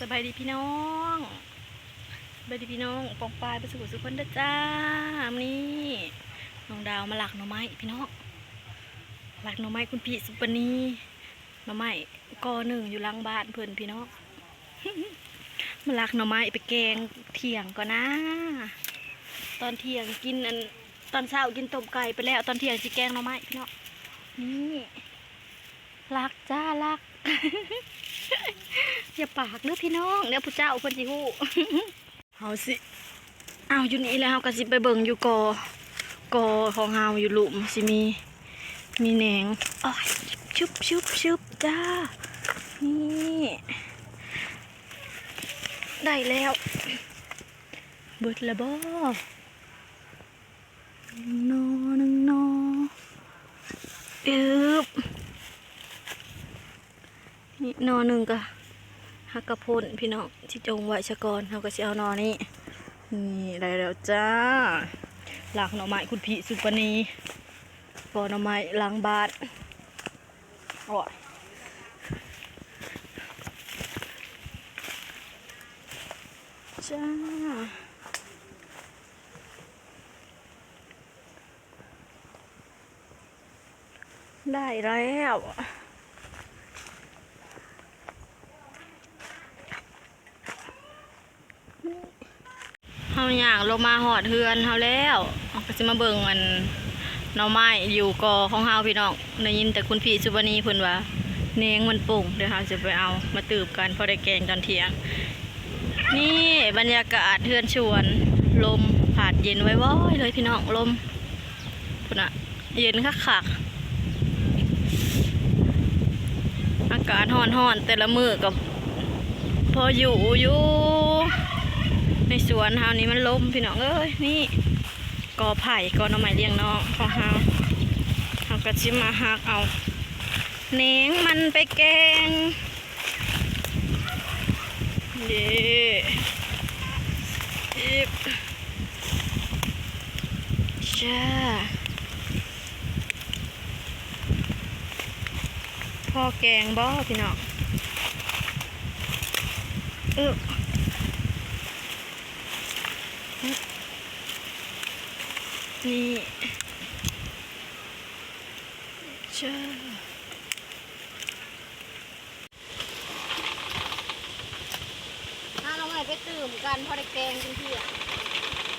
สบายดีพี่น้องสบายดีพี่น้องปองปลายไปสู่สุขคนเด้อจ้ามนี่น้องดาวมาหลักหน่อไม้พี่น้องหลักหน่อไม้คุณพี่สุปนีหน่อไม้กอหนึ่งอยู่หลังบ้านเพิ่อนพี่น้องมาหลักหน่อไม้ไปแกงเที่ยงก่อนนะ ตอนเที่ยงกินอันตอนเช้ากินต้มไก่ไปแล้ว ตอนเที่ยงสิแกงหน่อไม้พี่น้องนี่ลักจ้าลัก อย่าปากเด้อพี่น้องเดี๋ยวผู้เจ้าเพิ่นสิฮู้เฮาสิเอาอยู่นี่แล้วเฮาก็สิไปเบิ่งอยู่กอกอของเฮาอยู่หลุมสิมี มีแหนงอ้อยชุบชุบชุบจ้า นี่ได้แล้วเบิดละบ่หนึ่งนอหนึ่งนออึบ นี่นอหนึ่งกะฮักกระพ่นพี่น้องที่จงไวชะกอนเขาก็สิเอานอนี้นี่ได้แล้วจ้า หลักหน่อไม้คุณพี่สุปนีปอหน่อไม้ล้างบาทโอ้ยจ้าได้แล้วเฮา ย่างลงมาหอดเฮือนเฮาแล้วเราก็สิมาเบิ่งอันหน่อไม้อยู่กอของเฮาพี่น้องได้ยินแต่คุณพี่สุวรรณีเพิ่นว่าเนงมันปุ่งเดี๋ยวเฮาจะไปเอามาตืบกันพอได้แกงตอนเที่ยง นี่บรรยากาศเฮือนชวน ลมผาดเย็นไว้ว้อยเลยพี่น้องลมพุ่นอะเย็นคักๆอากาศหอนห่อนๆแต่ละมือกับพออยู่อยู่ ในสวนเฮานี้มันล้มพี่น้องเอ้ยนี่กอไผ่กอหน่อไม้เลี้ยงน้องของเฮาเฮาก็ชิมาหักเอาแหนงมันไปแกงเย่อิบจ้าพ่อแกงบ่พี่น้องเออ นี่เจ้าถ้าเราไม่ไปตื่มกันพอได้แกงจริงๆอะ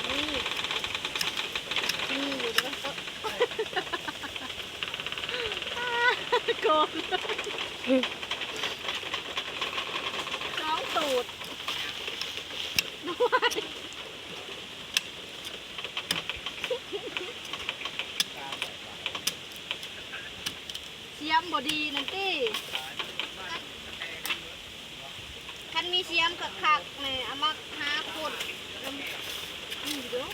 นี่ นี่อยู่ด้วยก็โกนองตูดด้วย เสียมบดีนั่นตี้คันมีเสียมกับคักเนี่ยเอามาหาคนแล้วนี่เด้อ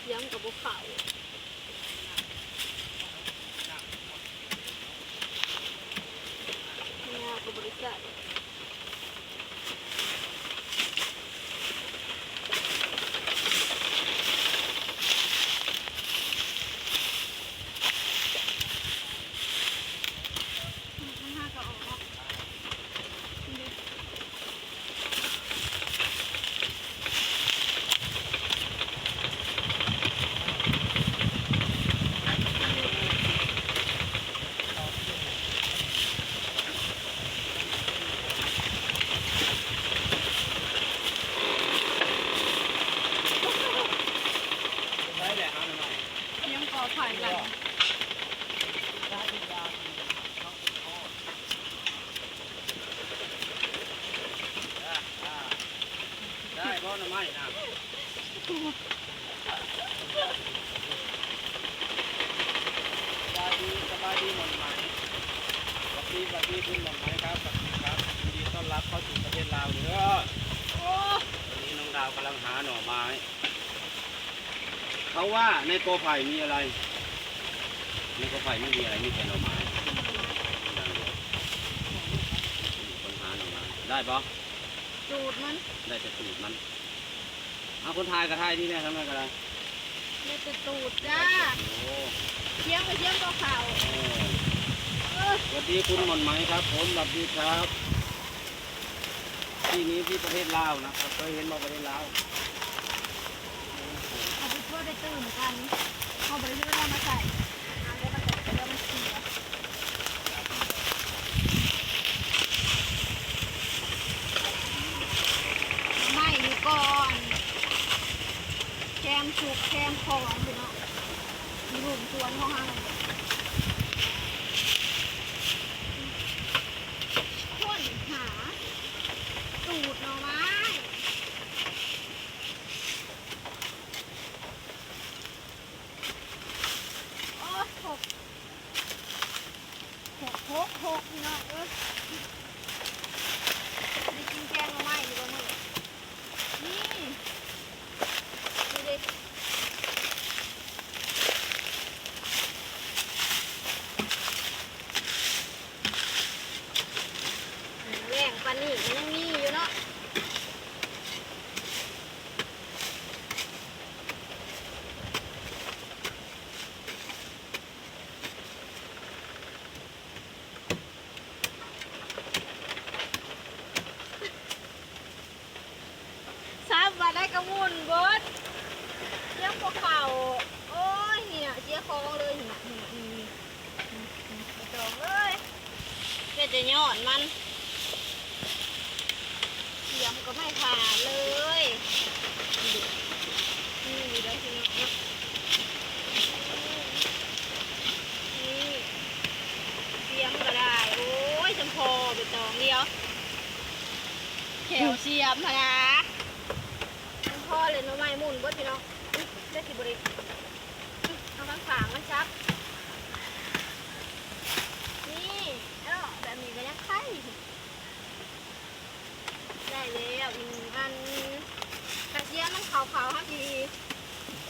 เสียมกับบุเขา เนี่ยกับบริษัทห้าก็ออกยังก่อไผ่กัน ได้เพราะน้ำไม้นะสบายดีสบายดีหมดไหมสวัสดีสวัสดี คุณหมดไหมครับสวัสดีครับยินดีต้อนรับเข้าสู่ประเทศลาวเด้อโอ้วันนี้น้องดาวกำลังหาหน่อไม้ เขาว่าในโกไผ่มีอะไร ในโกไผ่ไม่มีอะไรมีแต่หน่อไม้คนหาหน่อไม้ได้ปะจูดมัน ได้แต่ตูดมันเอาคนทายกับทายที่เนี่ยทำไมกันล่ะเนี่ยจะตูดจ้าโอ้เชียงไปเชียงก็เข่า โหเออดีคุณหมอนไหมครับ ผมสวัสดีครับ ที่นี้ที่ประเทศลาวนะครับเคยเห็นมาประเทศลาวเอาไปช่วยได้ตื่นกันเอาไปช่วยได้มาใส่น้ำได้มาใส่เดี๋ยวมันเสียไม่ดีก่อนแคมชุกแคมคองพี่เนาะมีรูมสวนของห้างคนหาตูดหน่อไม้ โอ้ยหกหกหกหกพี่น้องเอ้ยได้กินแกงมาใหม่อยู่บ่มื้อนี่ดูดิแหว่งปานนี่มันยังมีอยู่เนาะ สามวันได้กระมุนเบิดเลี้ยงพ วกเขาโอ้ยเนี่ยเจี๊ยคองเลยเนี่ยนี่นี่นี่กระจองเลยเพื่อจะยอดมันเสียมก็ไม่ผ่านเลยนี่ได้ทีเนาะนี่เสียมก็ได้ โอ้ยจำพอไปตองเดียวแถวเสียมพะนะมันพ่อเลยน้องไม้หมุนบดพี่น้อง อุ๊ยได้สิบริเอาข้างฝางมันซับ นี่เนาะแบบนี้ก็ยังไข่ได้แล้วอีกหนึ่งอันกระเทียมมันขาวๆฮะที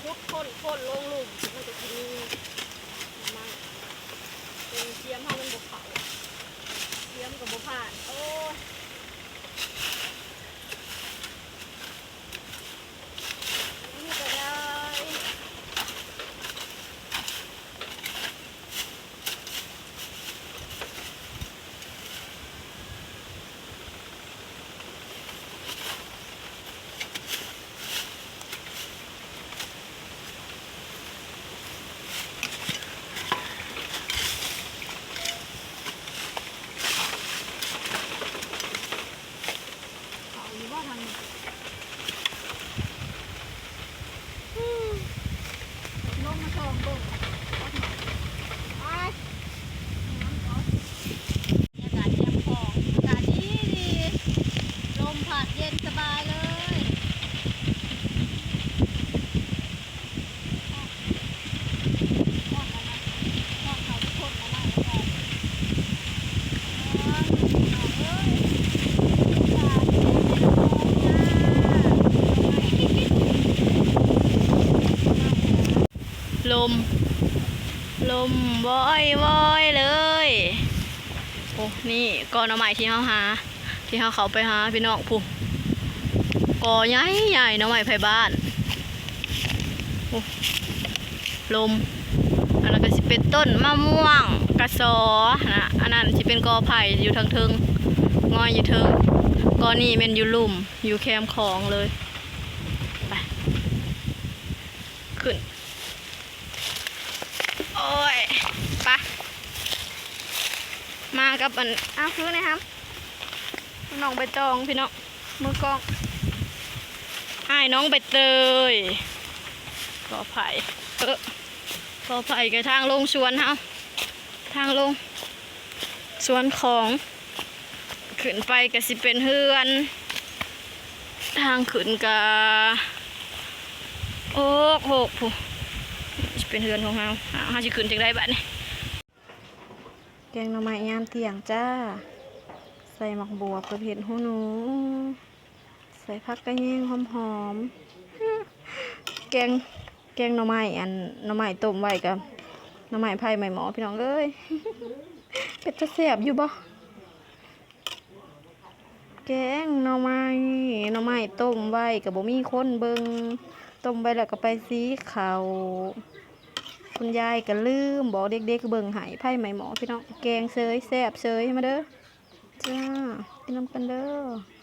คุดข้นข้นลงหลุมมันจะกินมาเป็นเทียมให้มันบกเขาเทียมกับบกผ่าน โอ้ย นี่ก็ได้เอาอยู่ว่าทางนี้อืมลงมาสองเบิ่งเอาหน่อยไปน้ำก่อนบรรยากาศแจ่มของอากาศดีดีลมพัดเย็นสบายเลยทอดแล้วนะทอดเขาทุกคนแล้วนะแล้วก็อ๋อเอาเอ้ยอากาศเย็นสบายจ้า ลม ลมวอยวอยเลย โอ้ นี่กอหน่อไม้ที่เขาหา ที่เขาเขาไปหาพี่น้องผู้กอใหญ่ใหญ่หน่อไม้ไผ่บ้านโอ้ลมอันนั้นก็สิเป็นต้นมะม่วงกระสอนะอันนั้นสิเป็นกอไผ่อยู่ทางเทิงงอยอยู่เทิงกอนี่เป็นอยู่ลุ่มอยู่แคมคลองเลยไปขึ้น โอ้ยไปะ มากับอันอ้าวคือนะครับน้องใบตองพี่น้องมือกองอ้ายน้องใบเตยกอไผ่เออกอไผ่กับทางลงสวนเฮาทางลงสวนของขึ้นไปก็สิเป็นเฮือน ทางขึ้นกะโอ้โหผู้จะเป็นเฮือนของเราเอาเฮาสิขึ้นจากได้บัดนี้ กงหน่อไม้ยามเที่ยงจ้า ใส่หมักบัวกับเห็ดหูหนู ใส่ผักกระเยงหอมๆแกงแกงหน่อไม้อันหน่อไม้ต้มไว้กับหน่อไม้ไผ่ใหม่หมอพี่น้องเอ้ยเป็ดจะแสบอยู่บ่แกงหน่อไม้หน่อไม้ต้มไว้กับบ่มีคนเบิงต้มไว้แล้วก็ไปซีเขาว คุณยายก็ลืมบอกเด็กๆเบิ่งหายไพ่ไหมหมอพี่น้องแกงเซยแซ่บเซยมาเด้อจ้าพี่น้ำกันเด้อ